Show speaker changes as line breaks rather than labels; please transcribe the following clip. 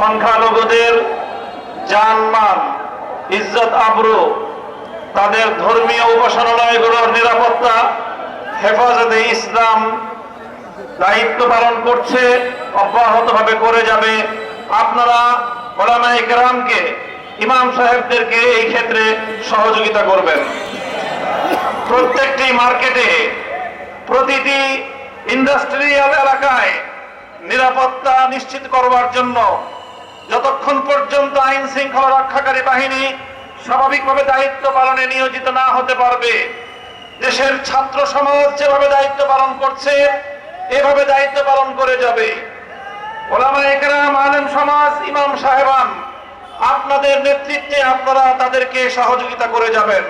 সংখ্যালঘুদের জানমান ইজ্জত, আবরু, তাদের ধর্মীয় উপাসনালয়গুলোর নিরাপত্তা, হেফাজতে ইসলাম দায়িত্ব পালন করছে, অব্যাহতভাবে করে যাবে। আপনারা ওলামা একরামকে ইমাম সাহেবদেরকে এই ক্ষেত্রে সহযোগিতা করবেন। প্রত্যেকটি মার্কেটে, প্রতিটি ইন্ডাস্ট্রিয়াল এলাকায় নিরাপত্তা নিশ্চিত করবার জন্য যতক্ষণ পর্যন্ত আইন শৃঙ্খলা রক্ষাকারী বাহিনী স্বাভাবিকভাবে দায়িত্ব পালনে নিয়োজিত না হতে পারবে, দেশের ছাত্র সমাজ যেভাবে দায়িত্ব পালন করছে, এভাবে দায়িত্ব পালন করে যাবে। সমাজ, ইমাম সাহেবান, আপনাদের নেতৃত্বে আপনারা তাদেরকে সহযোগিতা করে যাবেন।